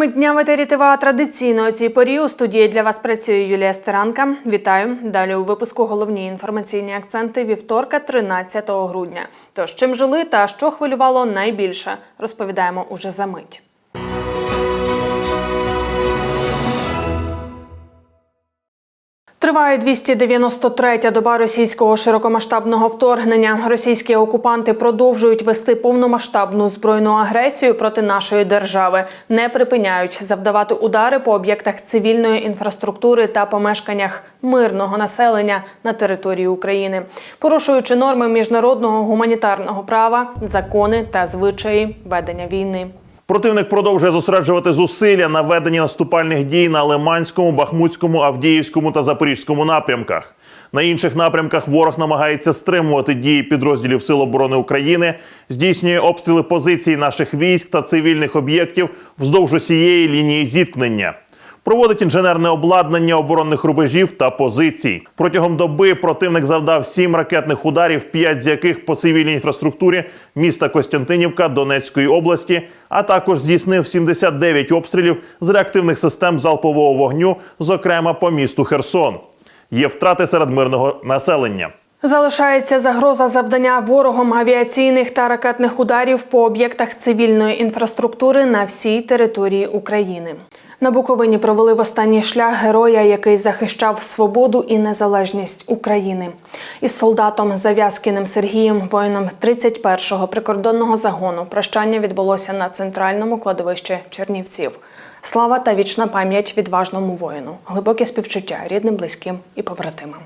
Теми дня в етері ТВА традиційно у цій порі у студії для вас працює Юлія Стеранка. Вітаю. Далі у випуску головні інформаційні акценти вівторка, 13 грудня. Тож чим жили та що хвилювало найбільше, розповідаємо уже за мить. Триває 293-я доба російського широкомасштабного вторгнення. Російські окупанти продовжують вести повномасштабну збройну агресію проти нашої держави, не припиняють завдавати удари по об'єктах цивільної інфраструктури та помешканнях мирного населення на території України, порушуючи норми міжнародного гуманітарного права, закони та звичаї ведення війни. Противник продовжує зосереджувати зусилля на веденні наступальних дій на Лиманському, Бахмутському, Авдіївському та Запорізькому напрямках. На інших напрямках ворог намагається стримувати дії підрозділів Сил оборони України, здійснює обстріли позицій наших військ та цивільних об'єктів вздовж усієї лінії зіткнення. Проводить інженерне обладнання оборонних рубежів та позицій. Протягом доби противник завдав сім ракетних ударів, п'ять з яких по цивільній інфраструктурі міста Костянтинівка Донецької області, а також здійснив 79 обстрілів з реактивних систем залпового вогню, зокрема по місту Херсон. Є втрати серед мирного населення. Залишається загроза завдання ворогом авіаційних та ракетних ударів по об'єктах цивільної інфраструктури на всій території України. На Буковині провели в останній шлях героя, який захищав свободу і незалежність України. Із солдатом Зав'язкіним Сергієм, воїном 31-го прикордонного загону, прощання відбулося на центральному кладовищі Чернівців. Слава та вічна пам'ять відважному воїну, глибоке співчуття рідним, близьким і побратимам.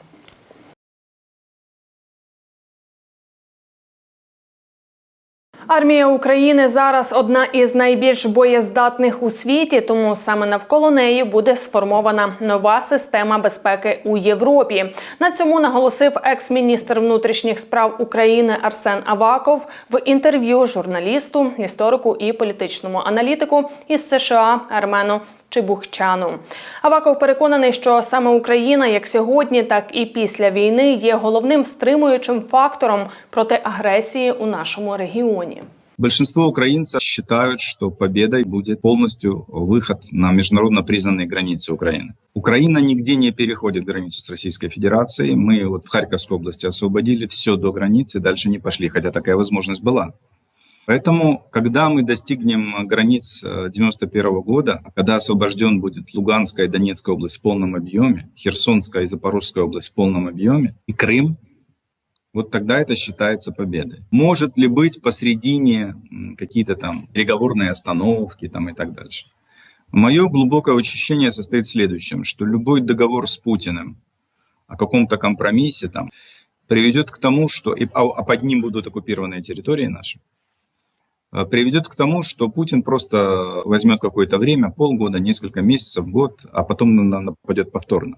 Армія України зараз одна із найбільш боєздатних у світі, тому саме навколо неї буде сформована нова система безпеки у Європі. На цьому наголосив екс-міністр внутрішніх справ України Арсен Аваков в інтерв'ю журналісту, історику і політичному аналітику із США Армену Чебухчану. Аваков переконаний, що саме Україна, як сьогодні, так і після війни, є головним стримуючим фактором проти агресії у нашому регіоні. Большинство украинцев считают, что победой будет полностью выход на международно признанные границы Украины. Украина нигде не переходит границу с Российской Федерацией. Мы вот в Харьковской области освободили все до границы, дальше не пошли, хотя такая возможность была. Поэтому, когда мы достигнем границ 91 года, когда освобожден будет Луганская и Донецкая область в полном объеме, Херсонская и Запорожская область в полном объеме, и Крым, вот тогда это считается победой. Может ли быть посредине какие-то там переговорные остановки там и так дальше? Мое глубокое ощущение состоит в следующем, что любой договор с Путиным о каком-то компромиссе там приведет к тому, что и, а, а под ним будут оккупированные территории наши, э, приведет к тому, что Путин просто возьмет какое-то время, полгода, несколько месяцев, год, а потом на- на- нападет повторно.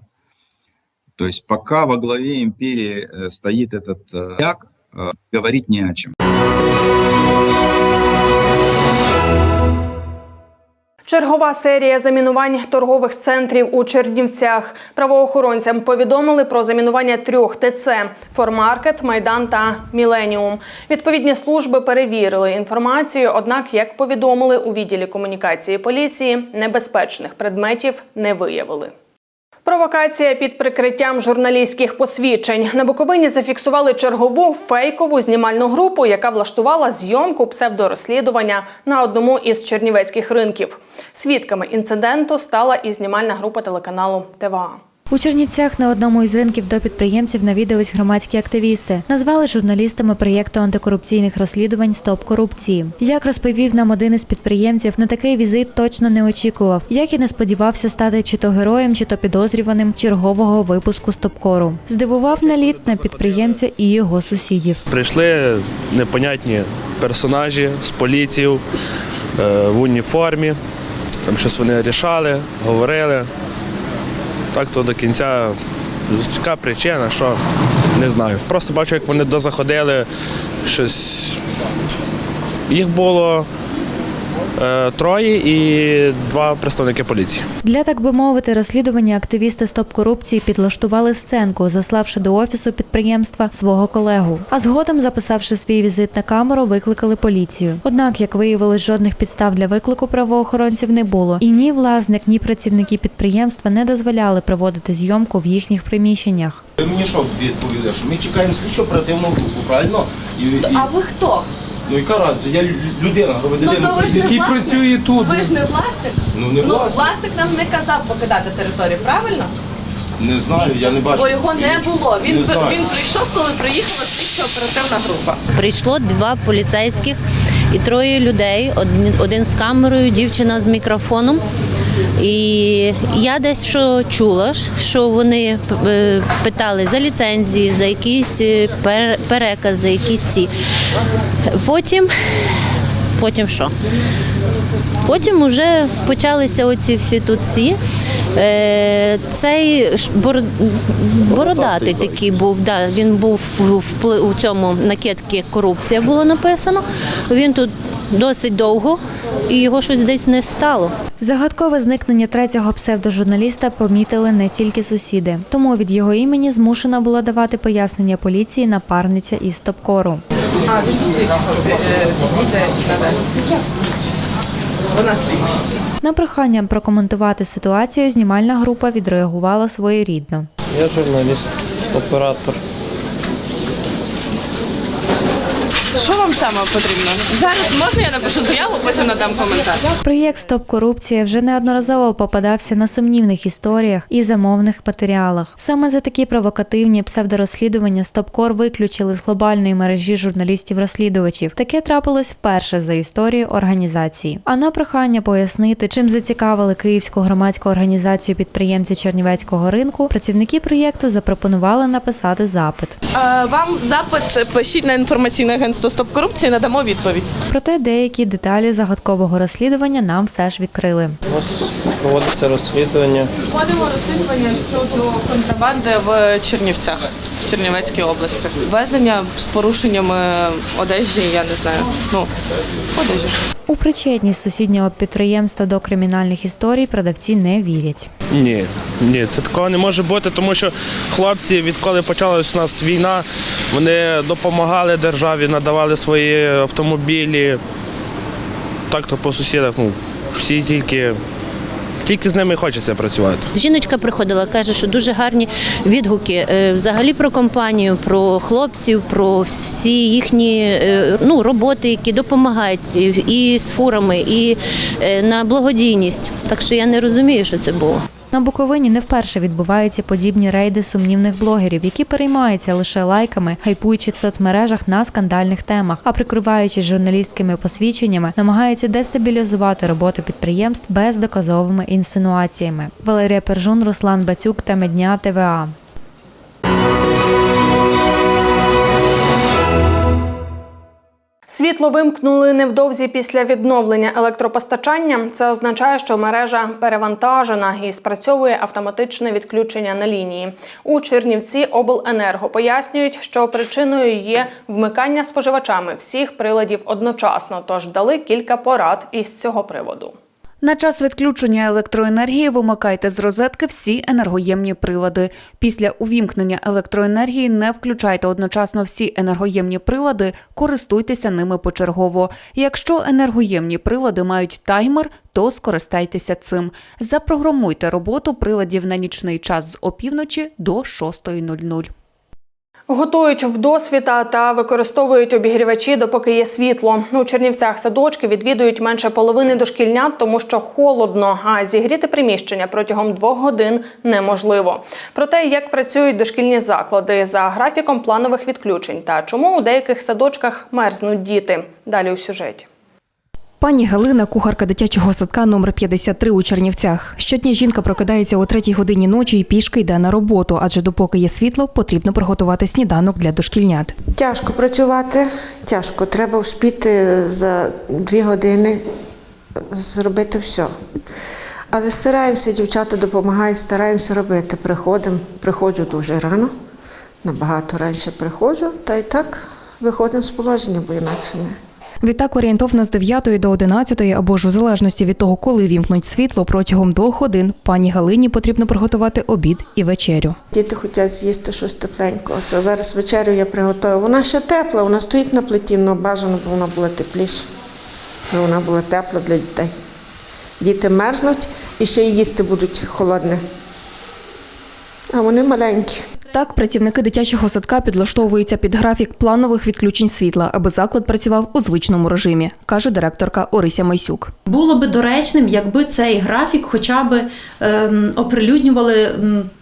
То есть пока во главе империи э, стоит этот э, як, э, говорить не о чем. Чергова серія замінувань торгових центрів у Чернівцях. Правоохоронцям повідомили про замінування трьох ТЦ – Формаркет, Майдан та Міленіум. Відповідні служби перевірили інформацію, однак, як повідомили у відділі комунікації поліції, небезпечних предметів не виявили. Провокація під прикриттям журналістських посвідчень на Буковині зафіксували чергову фейкову знімальну групу, яка влаштувала зйомку псевдорозслідування на одному із чернівецьких ринків. Свідками інциденту стала і знімальна група телеканалу ТВА. У Чернівцях на одному із ринків до підприємців навідались громадські активісти. Назвали журналістами проєкту антикорупційних розслідувань Стоп корупції. Як розповів нам один із підприємців, на такий візит точно не очікував, як і не сподівався стати чи то героєм, чи то підозрюваним чергового випуску стопкору. Здивував наліт на підприємця і його сусідів. Прийшли непонятні персонажі з поліцією е, в уніформі. Там щось вони рішали, говорили. Так то до кінця яка причина, що не знаю. Просто бачу, як вони дозаходили, щось. Їх було троє і два представники поліції. Для так би мовити, розслідування активісти Стоп корупції підлаштували сценку, заславши до офісу підприємства свого колегу. А згодом, записавши свій візит на камеру, викликали поліцію. Однак, як виявилось, жодних підстав для виклику правоохоронців не було. І ні власник, ні працівники підприємства не дозволяли проводити зйомку в їхніх приміщеннях. Ви мені що відповіли, що ми чекаємо слідчо оперативну групу, правильно? І, і, А ви хто? Ну яка разниця? Я людина, Ну громадянин. то ви ж не України. власник. Ви ж не власник? Ну не Ну, власник. власник нам не казав покидати територію, правильно? Не знаю, я не бачу. Бо його не було. Він, Не знаю. він прийшов, коли приїхала слідчо оперативна група. Прийшло два поліцейських і троє людей. Один, з камерою, дівчина з мікрофоном. І я десь що чула, що вони е, питали за ліцензії, за якісь е, пер- перекази, якісь ці. Потім, потім що? Потім вже почалися оці всі тут всі. Е, Цей бор- бородатий такий був, да, він був в- в- у цьому накидці корупція було написано. Він тут досить довго і його щось десь не стало. Загадкове зникнення третього псевдожурналіста помітили не тільки сусіди. Тому від його імені змушена була давати пояснення поліції напарниця із Топкору. А, він слідчого йде надасть. Вона слідчий. На прохання прокоментувати ситуацію знімальна група відреагувала своєрідно. Я журналіст, оператор. Що вам саме потрібно? Зараз можна я напишу заяву, потім надам коментар. Проєкт Стоп корупція вже неодноразово попадався на сумнівних історіях і замовних матеріалах. Саме за такі провокативні псевдорозслідування Стопкор виключили з глобальної мережі журналістів-розслідувачів. Таке трапилось вперше за історію організації. А на прохання пояснити, чим зацікавили київську громадську організацію підприємці Чернівецького ринку, працівники проєкту запропонували написати запит. А, вам запит пишіть на інформаційне агентство Стоп корупції, надамо відповідь. Проте деякі деталі загадкового розслідування нам все ж відкрили. У нас проводиться розслідування. Вводимо розслідування щодо контрабанди в Чернівцях, в Чернівецькій області. Везення з порушеннями одежі, я не знаю. Ну, одежі. Причетність сусіднього підприємства до кримінальних історій продавці не вірять. Ні, ні, це такого не може бути, тому що хлопці, відколи почалась у нас війна, вони допомагали державі, надавали свої автомобілі. Так то по сусідах, ну, всі тільки, тільки з ними хочеться працювати. Жіночка приходила, каже, що дуже гарні відгуки е, взагалі про компанію, про хлопців, про всі їхні е, ну, роботи, які допомагають і, з фурами, і е, на благодійність. Так що я не розумію, що це було. На Буковині не вперше відбуваються подібні рейди сумнівних блогерів, які переймаються лише лайками, хайпуючи в соцмережах на скандальних темах, а прикриваючись журналістськими посвідченнями, намагаються дестабілізувати роботу підприємств бездоказовими інсинуаціями. Валерія Пержун, Руслан Бацюк та Медня ТВА. Світло вимкнули невдовзі після відновлення електропостачання. Це означає, що мережа перевантажена і спрацьовує автоматичне відключення на лінії. У Чернівці обленерго пояснюють, що причиною є вмикання споживачами всіх приладів одночасно. Тож дали кілька порад із цього приводу. На час відключення електроенергії вимикайте з розетки всі енергоємні прилади. Після увімкнення електроенергії не включайте одночасно всі енергоємні прилади, користуйтеся ними почергово. Якщо енергоємні прилади мають таймер, то скористайтеся цим. Запрограмуйте роботу приладів на нічний час з опівночі до 6.00. Готують вдосвіта та використовують обігрівачі, допоки є світло. У Чернівцях садочки відвідують менше половини дошкільнят, тому що холодно, а зігріти приміщення протягом двох годин неможливо. Про те, як працюють дошкільні заклади за графіком планових відключень та чому у деяких садочках мерзнуть діти. Далі у сюжеті. Пані Галина, кухарка дитячого садка номер 53 у Чернівцях. Щодня жінка прокидається о третій годині ночі і пішки йде на роботу, адже допоки є світло, потрібно приготувати сніданок для дошкільнят. Тяжко працювати, тяжко. Треба вспіти за дві години зробити все. Але стараємося, дівчата допомагають, стараємося робити. Приходимо, приходжу дуже рано, набагато раніше приходжу, та й так виходимо з положення, бо інакше не. Відтак орієнтовно з 9 до 11 або ж у залежності від того, коли вімкнуть світло, протягом двох годин пані Галині потрібно приготувати обід і вечерю. Діти хочуть з'їсти щось тепленького. Це зараз вечерю я приготую. Вона ще тепла, вона стоїть на плиті, але бажано, бо вона була тепліша. Вона була тепла для дітей. Діти мерзнуть і ще їсти будуть холодне. А вони маленькі. Так, працівники дитячого садка підлаштовуються під графік планових відключень світла, аби заклад працював у звичному режимі, каже директорка Орися Майсюк. Було би доречним, якби цей графік хоча б ем, оприлюднювали,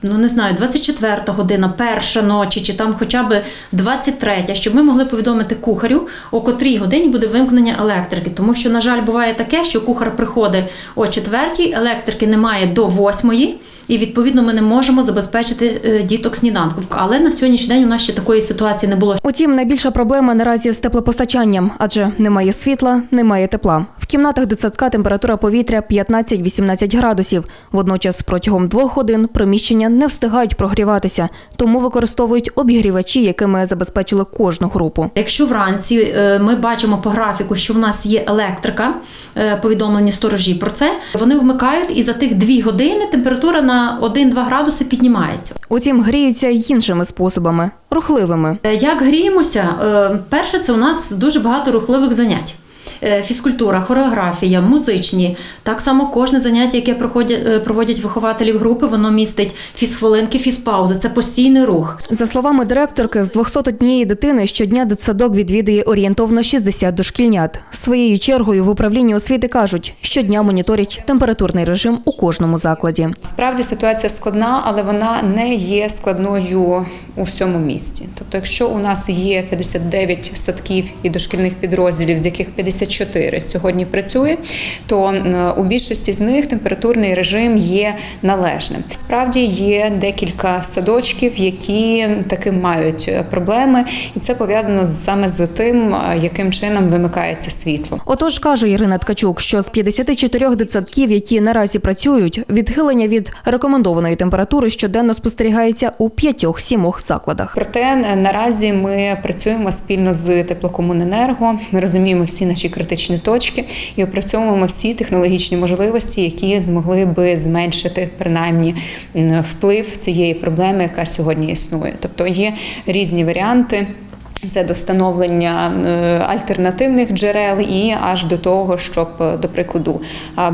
ну не знаю, 24 година, перша ночі, чи там хоча б 23, щоб ми могли повідомити кухарю, о котрій годині буде вимкнення електрики. Тому що, на жаль, буває таке, що кухар приходить о 4, електрики немає до 8, і відповідно ми не можемо забезпечити е, діток сніданку. Але на сьогоднішній день у нас ще такої ситуації не було. Утім, найбільша проблема наразі з теплопостачанням, адже немає світла, немає тепла. В кімнатах дитсадка температура повітря 15-18 градусів. Водночас протягом двох годин приміщення не встигають прогріватися, тому використовують обігрівачі, якими забезпечили кожну групу. Якщо вранці е, ми бачимо по графіку, що в нас є електрика, е, повідомлені сторожі про це, вони вмикають і за тих дві години температура на 1-2 градуси піднімається. Утім, гріються іншими способами рухливими. Е, Як гріємося? Е, Перше, це у нас дуже багато рухливих занять. Е, Фізкультура, хореографія, музичні. Так само кожне заняття, яке проходять, е, проводять вихователі групи, воно містить фізхвилинки, фізпаузи. Це постійний рух. За словами директорки, з 201 дитини щодня дитсадок відвідує орієнтовно 60 дошкільнят. Своєю чергою в управлінні освіти кажуть, щодня моніторять температурний режим у кожному закладі. Справді ситуація складна, але вона не є складною у всьому місті. Тобто, якщо у нас є 59 садків і дошкільних підрозділів, з яких 54 сьогодні працює, то е, у більшості з них температурний режим є належним. Справді є декілька садочків, які таки мають е, проблеми, і це пов'язано саме з тим, е, яким чином вимикається світло. Отож, каже Ірина Ткачук, що з 54 дитсадків, які наразі працюють, відхилення від рекомендованої температури щоденно спостерігається у 5-7 закладах. Проте наразі ми працюємо спільно з теплокомуненерго. Ми розуміємо всі наші критичні точки і опрацьовуємо всі технологічні можливості, які змогли би зменшити принаймні вплив цієї проблеми, яка сьогодні існує. Тобто є різні варіанти. Це до встановлення е, альтернативних джерел і аж до того, щоб, е, до прикладу,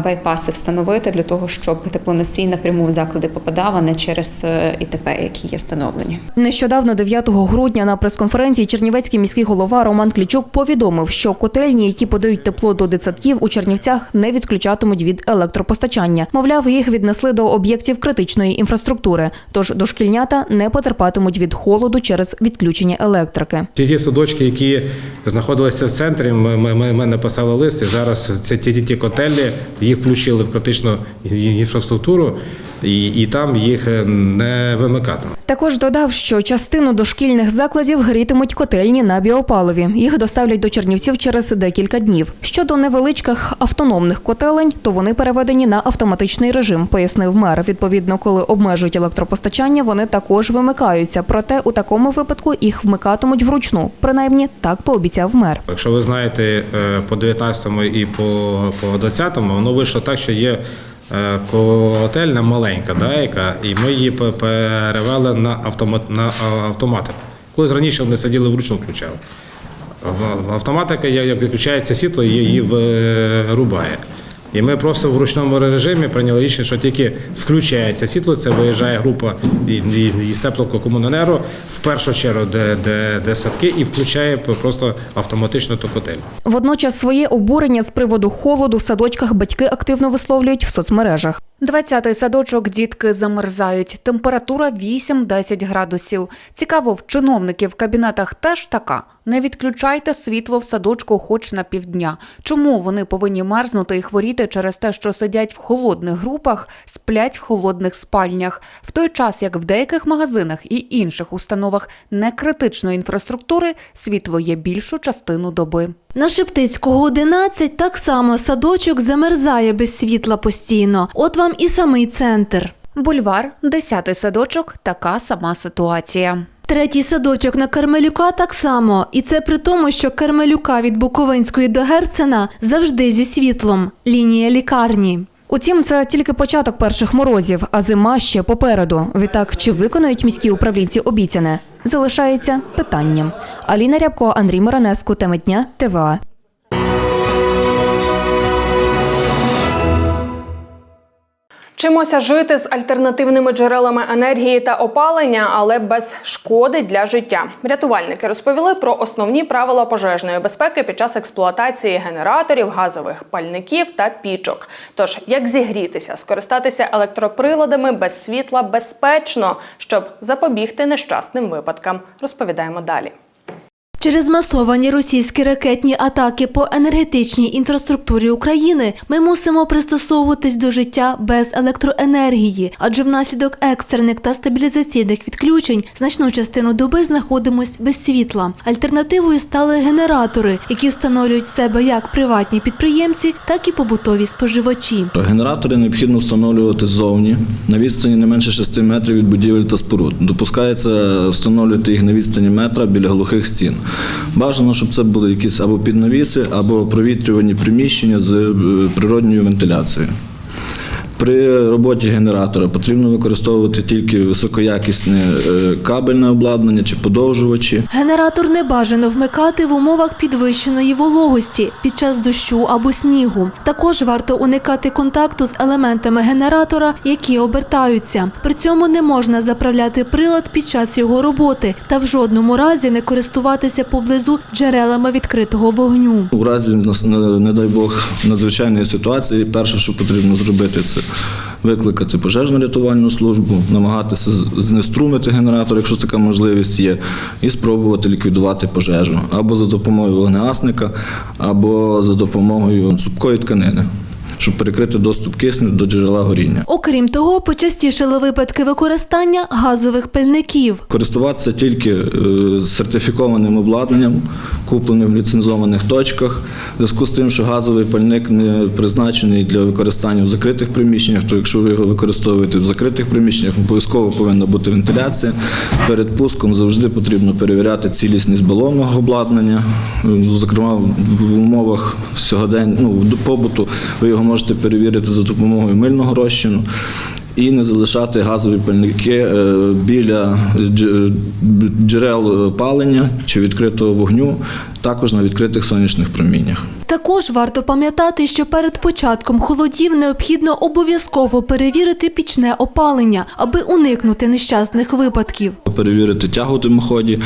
байпаси встановити для того, щоб теплоносій напряму в заклади попадав, а не через е, ІТП, які є встановлені. Нещодавно, 9 грудня, на прес-конференції Чернівецький міський голова Роман Клічук повідомив, що котельні, які подають тепло до дитсадків у Чернівцях, не відключатимуть від електропостачання. Мовляв, їх віднесли до об'єктів критичної інфраструктури, тож дошкільнята не потерпатимуть від холоду через відключення електрики. Ті ті садочки, які знаходилися в центрі, ми, ми, ми, написали лист, і зараз це ті, ті, ті котелі, їх включили в критичну інфраструктуру, і, і там їх е, не вимикатимуть. Також додав, що частину дошкільних закладів грітимуть котельні на біопаливі. Їх доставлять до Чернівців через декілька днів. Щодо невеличких автономних котелень, то вони переведені на автоматичний режим, пояснив мер. Відповідно, коли обмежують електропостачання, вони також вимикаються. Проте у такому випадку їх вмикатимуть вручну. Принаймні так пообіцяв мер. Якщо ви знаєте, е, по 19-му і по, по 20-му, воно вийшло так, що є котельня маленька, да, яка, і ми її перевели на, автомат, на автоматику. Колись раніше вони сиділи вручну включали. Автоматика, як відключається світло, її вирубає. І ми просто в ручному режимі прийняли рішення, що тільки включається світло, це виїжджає група із теплокомуненерго в першу чергу, де, де, де садки, і включає просто автоматично ту котель. Водночас своє обурення з приводу холоду в садочках батьки активно висловлюють в соцмережах. 20-й садочок дітки замерзають. Температура 8-10 градусів. Цікаво, в чиновників в кабінетах теж така. Не відключайте світло в садочку хоч на півдня. Чому вони повинні мерзнути і хворіти через те, що сидять в холодних групах, сплять в холодних спальнях, в той час як в деяких магазинах і інших установах некритичної інфраструктури світло є більшу частину доби. На Шептицького 11 так само садочок замерзає без світла постійно. От вам і самий центр. Бульвар, 10-й садочок, така сама ситуація. Третій садочок на Кармелюка так само. І це при тому, що Кармелюка від Буковинської до Герцена завжди зі світлом. Лінія лікарні. Утім, це тільки початок перших морозів, а зима ще попереду. Відтак, чи виконають міські управлінці обіцяне? Залишається питанням. Аліна Рябко, Андрій Моранеску, теми дня, ТВА. Вчимося жити з альтернативними джерелами енергії та опалення, але без шкоди для життя. Рятувальники розповіли про основні правила пожежної безпеки під час експлуатації генераторів, газових пальників та пічок. Тож, як зігрітися, скористатися електроприладами без світла безпечно, щоб запобігти нещасним випадкам, розповідаємо далі. Через масовані російські ракетні атаки по енергетичній інфраструктурі України ми мусимо пристосовуватись до життя без електроенергії, адже внаслідок екстрених та стабілізаційних відключень значну частину доби знаходимось без світла. Альтернативою стали генератори, які встановлюють себе як приватні підприємці, так і побутові споживачі. Генератори необхідно встановлювати ззовні на відстані не менше 6 метрів від будівель та споруд. Допускається встановлювати їх на відстані метра біля глухих стін. Бажано, щоб це були якісь або піднавіси, або провітрювані приміщення з е, природньою вентиляцією. При роботі генератора потрібно використовувати тільки високоякісне е, кабельне обладнання чи подовжувачі. Генератор не бажано вмикати в умовах підвищеної вологості під час дощу або снігу. Також варто уникати контакту з елементами генератора, які обертаються. При цьому не можна заправляти прилад під час його роботи та в жодному разі не користуватися поблизу джерелами відкритого вогню. У разі, не- не дай Бог, надзвичайної ситуації, перше, що потрібно зробити, це викликати пожежно-рятувальну службу, намагатися знеструмити генератор, якщо така можливість є, і спробувати ліквідувати пожежу. Або за допомогою вогнегасника, або за допомогою цупкої тканини, щоб перекрити доступ кисню до джерела горіння. Окрім того, почастішали випадки використання газових пальників. Користуватися тільки е, сертифікованим обладнанням, купленим в ліцензованих точках. В зв'язку з тим, що газовий пальник не призначений для використання в закритих приміщеннях, то якщо ви його використовуєте в закритих приміщеннях, обов'язково повинна бути вентиляція. Перед пуском завжди потрібно перевіряти цілісність балонного обладнання. Е, Зокрема, в умовах сьогодень, ну, побуту ви його можете перевірити за допомогою мильного розчину. І не залишати газові пальники е, біля джерел е, палення чи відкритого вогню, також на відкритих сонячних проміннях. Також варто пам'ятати, що перед початком холодів необхідно обов'язково перевірити пічне опалення, аби уникнути нещасних випадків. Перевірити тягу димоході,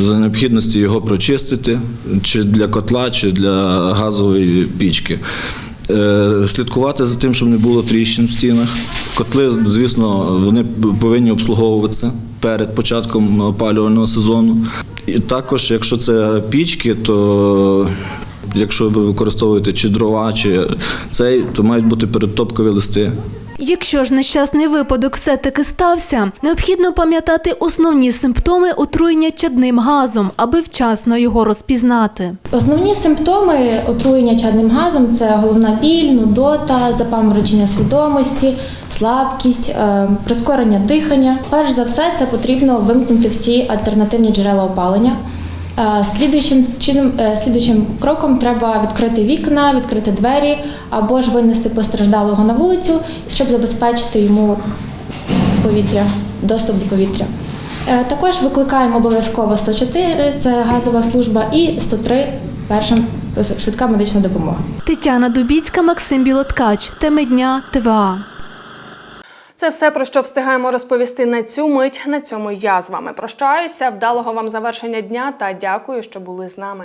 за необхідності його прочистити чи для котла, чи для газової пічки. Е, Слідкувати за тим, щоб не було тріщин в стінах. Котли, звісно, вони повинні обслуговуватися перед початком опалювального сезону. І також, якщо це пічки, то якщо ви використовуєте чи дрова, чи цей, то мають бути передтопкові листи. Якщо ж нещасний випадок все-таки стався, необхідно пам'ятати основні симптоми отруєння чадним газом, аби вчасно його розпізнати. Основні симптоми отруєння чадним газом це головна біль, нудота, запаморочення свідомості, слабкість, е, прискорення дихання. Перш за все, це потрібно вимкнути всі альтернативні джерела опалення. Е, Слідуючим чином, е, слідуючим кроком треба відкрити вікна, відкрити двері або ж винести постраждалого на вулицю, щоб забезпечити йому повітря, доступ до повітря. Е, Також викликаємо обов'язково 104, це газова служба, і 103 перша швидка медична допомога. Тетяна Дубіцька, Максим Білоткач. Теми дня ТВА. Це все про що встигаємо розповісти на цю мить. На цьому я з вами прощаюся. Вдалого вам завершення дня та дякую, що були з нами.